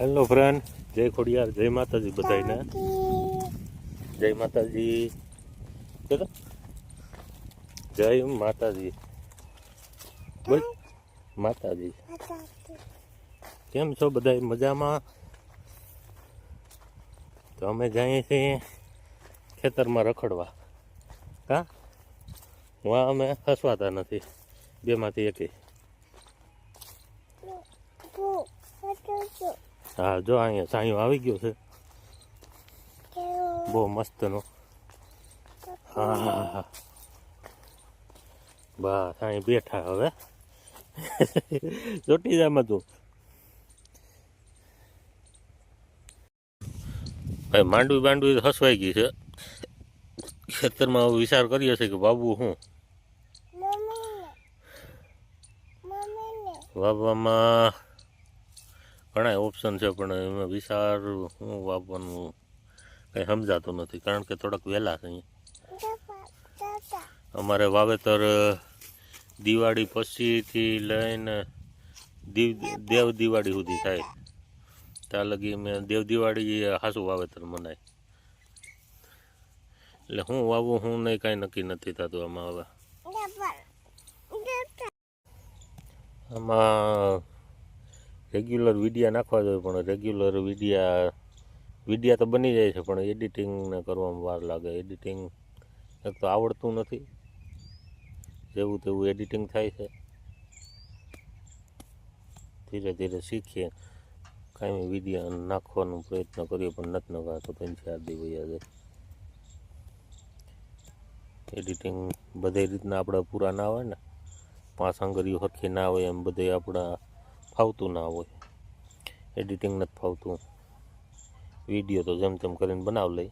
Hello friend જય ખોડિયાર, જય માતાજી બધાને જય માતાજી. જય માતાજી. બોલ. માતાજી. કેમ છો બધા મજામાં? તો અમે જઈએ છીએ ખેતરમાં રખડવા. હા? વાં અમે હસવાતા નથી. બેમાંથી એકે. હા જો અહીંયા સાંયો આવી ગયો છે. બહુ મસ્તનો. હા હા હા બસ અહીં બેઠા હવે. ચોટી જામાં તું ભાઈ માંડવી માંડવી હસવાઈ ગઈ છે. ખેતરમાં હવે વિચાર કરીએ છીએ કે બાબુ હું? વાવવામાં ઘણા ઓપ્શન છે પણ એમાં વિચાર હું વાવવાનું કંઈ સમજાતું નથી કારણ કે થોડાક વહેલા છે અમારે વાવેતર દિવાળી પછીથી લઈને દીવ દેવ દિવાળી સુધી થાય. ત્યાં લગી મેં દેવ દિવાળી હાસું વાવેતર મનાય. એટલે હું વાવું હું નહીં કાંઈ નક્કી નથી થતું આમાં હવે. આમાં રેગ્યુલર વિડીયા નાખવા જોઈએ, પણ રેગ્યુલર વિડીયા વિડીયા તો બની જાય છે, પણ એડિટિંગને કરવામાં વાર લાગે. એડિટિંગ એક તો આવડતું નથી. જેવું તેવું એડિટિંગ થાય છે. ધીરે ધીરે શીખીએ. કાંઈ વીડિયો નાખવાનો પ્રયત્ન કરીએ, પણ નથી નખાતો ત્રણ ચાર દી વયા જાય. એડિટિંગ બધી રીતના આપણે પૂરા ના હોય ને. પાંચ આંગળીઓ સરખી ના હોય એમ બધે આપણા ફાવતું ના હોય. એડિટિંગ નથી ફાવતું. વીડિયો તો જેમ તેમ કરીને બનાવ લઈ.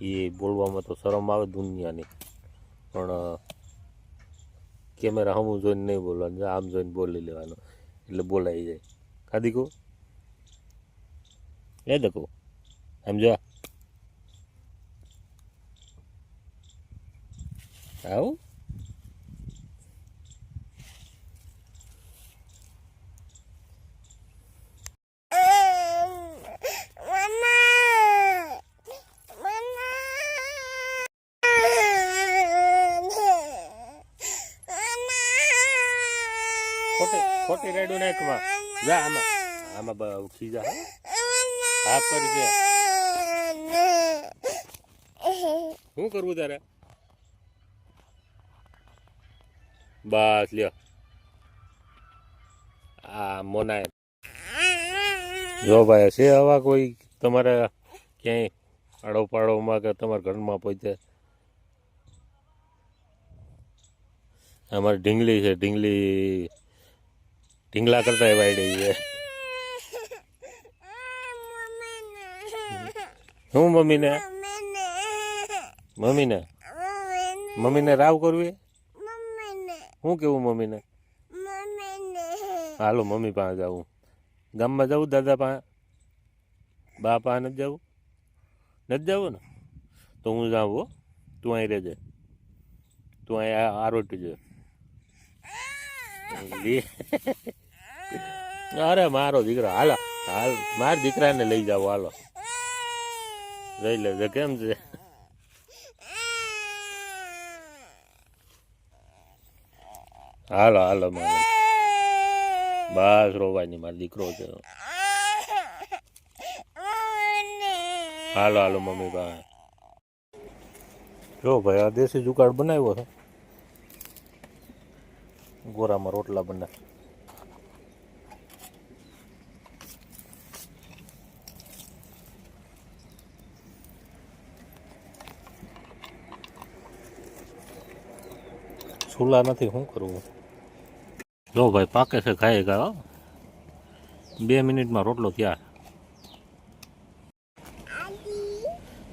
એ બોલવામાં તો શરમ આવે દુનિયાની. પણ કેમેરા હમું જોઈને નહીં બોલવાનું. આમ જોઈને બોલી લેવાનું. એટલે બોલાઈ જાય. ખાધી કહું એ દકો એમ જો. આવું? ખોટી ખોટી રેડું નાખવા. જા, આમાં આમાં બહુ ખીજા હો. હા કરી શું કરવું તારે? બસ, લ્યો. આ મોનાય જો ભાઈ, છે આવા કોઈ તમારે ક્યાંય આડોપાડોમાં કે તમારા ઘરમાં પહોંચે અમારી ઢીંગલી છે, ઢીંગલી. ઢીંગલા કરતા એ વાયડી છે. શું મમ્મીને? મમ્મીને? મમ્મીને રાવ કરવી? શું કેવું મમ્મીને? હાલો, મમ્મી પાસે જવું ગામમાં જવું દાદા પાસે? બા પાસે નથી જવું નથી જવું ને તો હું જાઉં હો. તું અહીં રહેજે. તું અહીં આરોટી છે. અરે, મારો દીકરો, હાલો, હાલ, માર દીકરાને લઈ જાઓ, હાલો. લઈ લેજે કેમ છે? હાલો હાલો, મારો. બસ, રોવાની મારો દીકરો છે. હાલો હાલો, મમ્મી, ભાઈ. જો, ભાઈ, આ દેશી જુગાડ બનાવ્યો છે. ગોરામાં રોટલા બનાવ. સુલા નથી શું કરવું જો ભાઈ, પાકે છે ખાઈ ગયા બે મિનિટમાં રોટલો તૈયાર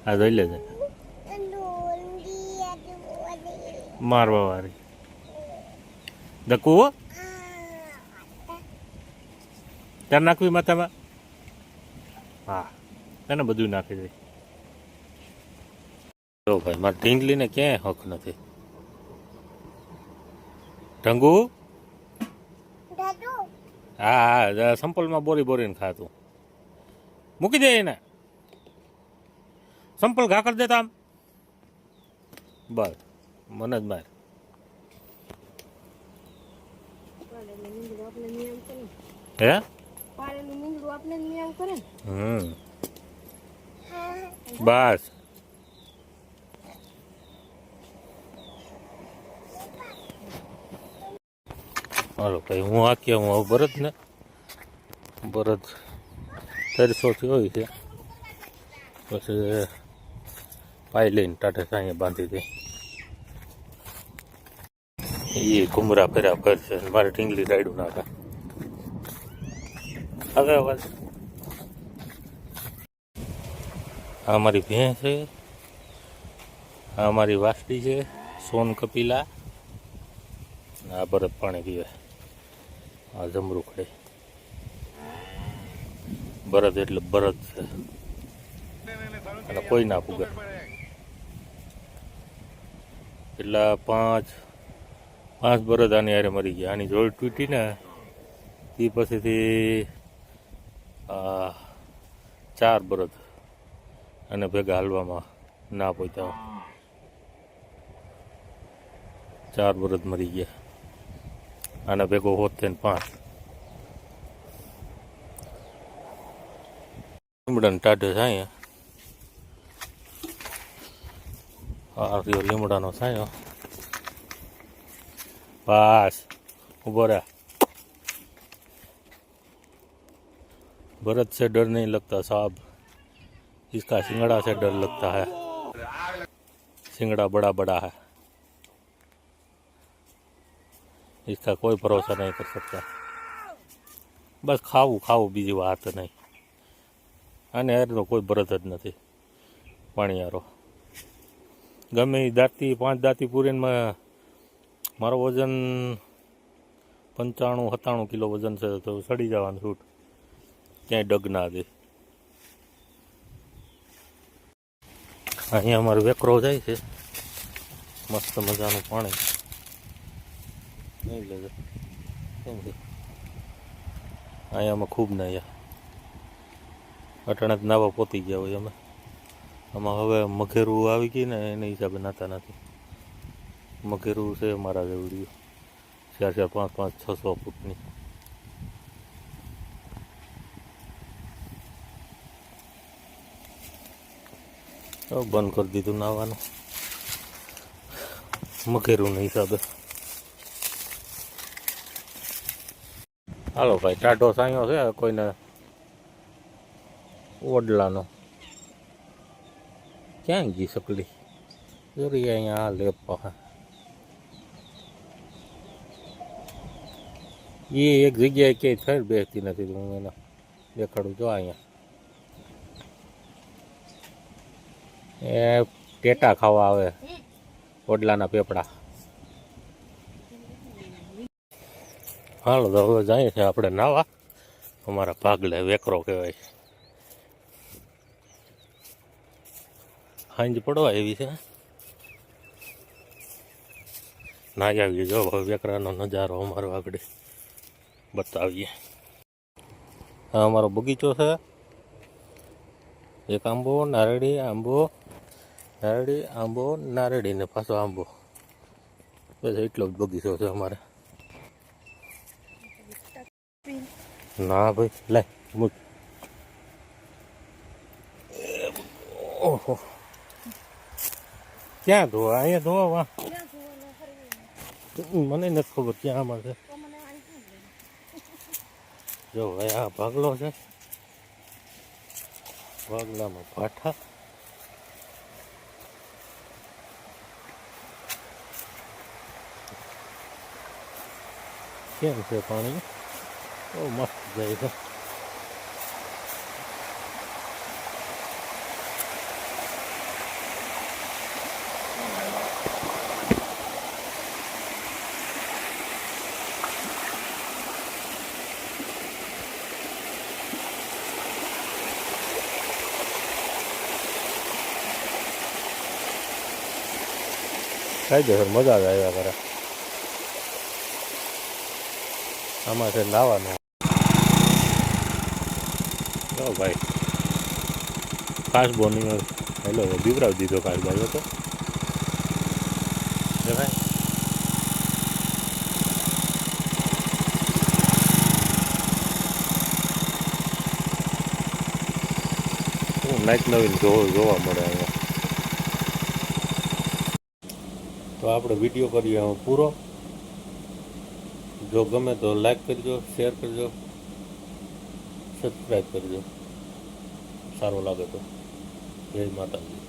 આ જઈ લેજે. મારવા વાળી દકુ ત્યાં નાખવી માથામાં? હા, એને બધું નાખી દે. જો ભાઈ, મારે ઢીંગલીને ક્યાંય હક નથી. ઢંગુ? હા હા સંપલમાં બોરી બોરીને ખાતું. મૂકી દે એને. સંપલ ઘા કરી દેતા આમ બસ મને જ માર. હે. બસ. હાલો ભાઈ, હું આખી હું ભરત ને. ભરત તરસોથી હોય છે. પછી પાઈ લઈને ટાટા સાંયે બાંધી દે. એ ઘુમરા ફેરા ફરશે મારે ઢીંગલી રાયડું નાખા હવે અવાજ આ મારી ભેં છે. આ મારી વાસડી છે, સોન કપિલા. આ ભરત પાણી પીવે. આ જમરૂખડે બરદ એટલે ભરત છે. અને કોઈ ના પૂગે એટલા પાંચ પાંચ બરદ આની હારે મરી ગયા. આની જોડ તૂટી ને એ પછીથી ચાર બરદ અને ભેગા હાલવામાં ના પહોંચ્યા ચાર બરદ મરી ગયા. આના ભેગો હોત થઈને પાંચ લીમડાને ટાઢે સાયા આ રહ્યો લીમડાનો સાયો પાસ ઉભો રહ્યા भरत से डर नहीं लगता साहब इसका सिंगड़ा से डर लगता है सिंगड़ा बड़ा बड़ा है इसका कोई भरोसा नहीं कर सकता બસ ખાવું ખાવું બીજી વાત નહીં અને એરનો કોઈ ભરત જ નથી પાણીયારો ગમે એ દાંતી પાંચ દાંતી પૂરીમાં મારો વજન પંચાણું સત્તાણું કિલો વજન છે તો સડી જવાનું છૂટ ક્યાંય ડગ ના દે અહીંયા અમારો વેકરો જાય છે મસ્ત મજાનું પાણી નહીં લેજો કેમ છે? અહીંયા અમે ખૂબ નાહ્યા અટાણે જ નાવા પોતી ગયા હોય અમે. આમાં હવે મઘેરું આવી ગઈ ને એના હિસાબે નાતા નથી. મઘેરું છે મારા જેવડીઓ ચાર ચાર, પાંચ પાંચ છસો ફૂટની. બંધ કરી દીધું નાવાનું. મઘેરું હિસાબે. હાલો ભાઈ, ટાઢો સાયો છે, કોઈને ઓડલાનો. ક્યાં ગઈ સકલી? જોરી અહીંયા આ લેપ હા એ એક જગ્યાએ ક્યાંય થઈ બેસતી નથી હું એને દેખાડું જો અહીંયા. એ ટેટા ખાવા આવે, ઓડલાના પેપડા. હાલો તો હવે જાય છે આપણે નાવા. અમારા ભાગલે વેકરો કહેવાય. સાંજ પડવા એવી છે. નાઈ આવીએ જો હવે વેકરાનો નજારો અમારો આગળ. બતાવીએ. આ અમારો બગીચો છે. એક આંબો, નારડી આંબો નારડી આંબો, નારડી ને પાછો આંબો. બસ એટલો જ બગીચો છે અમારે. ના ભાઈ લાય મૂક ઓહો ક્યાં ધોવા અહીંયા ધોવા ફરી? મને નથી ખબર ક્યાં આમાં છે? જો ભાઈ આ ભાગલો છે ભાગલામાં પાઠા કેમ છે પાણી બહુ મસ્ત જાય છે કાયદેસર મજા જ આવ્યા કરે આમાં છે નાવાનું તો ભાઈ ખાસ બોની હેલો બીવરાવી દીધો ખાસ ભાઈ હતો ભાઈ. નાઈટ નવીન જોવા મળે અહીંયા. તો આપણે વીડિયો કરીએ પૂરો. જો ગમે તો લાઈક કરજો શેર કરજો. સબસ્ક્રાઈબ દો સારો લાગે તો. જય માતાજી.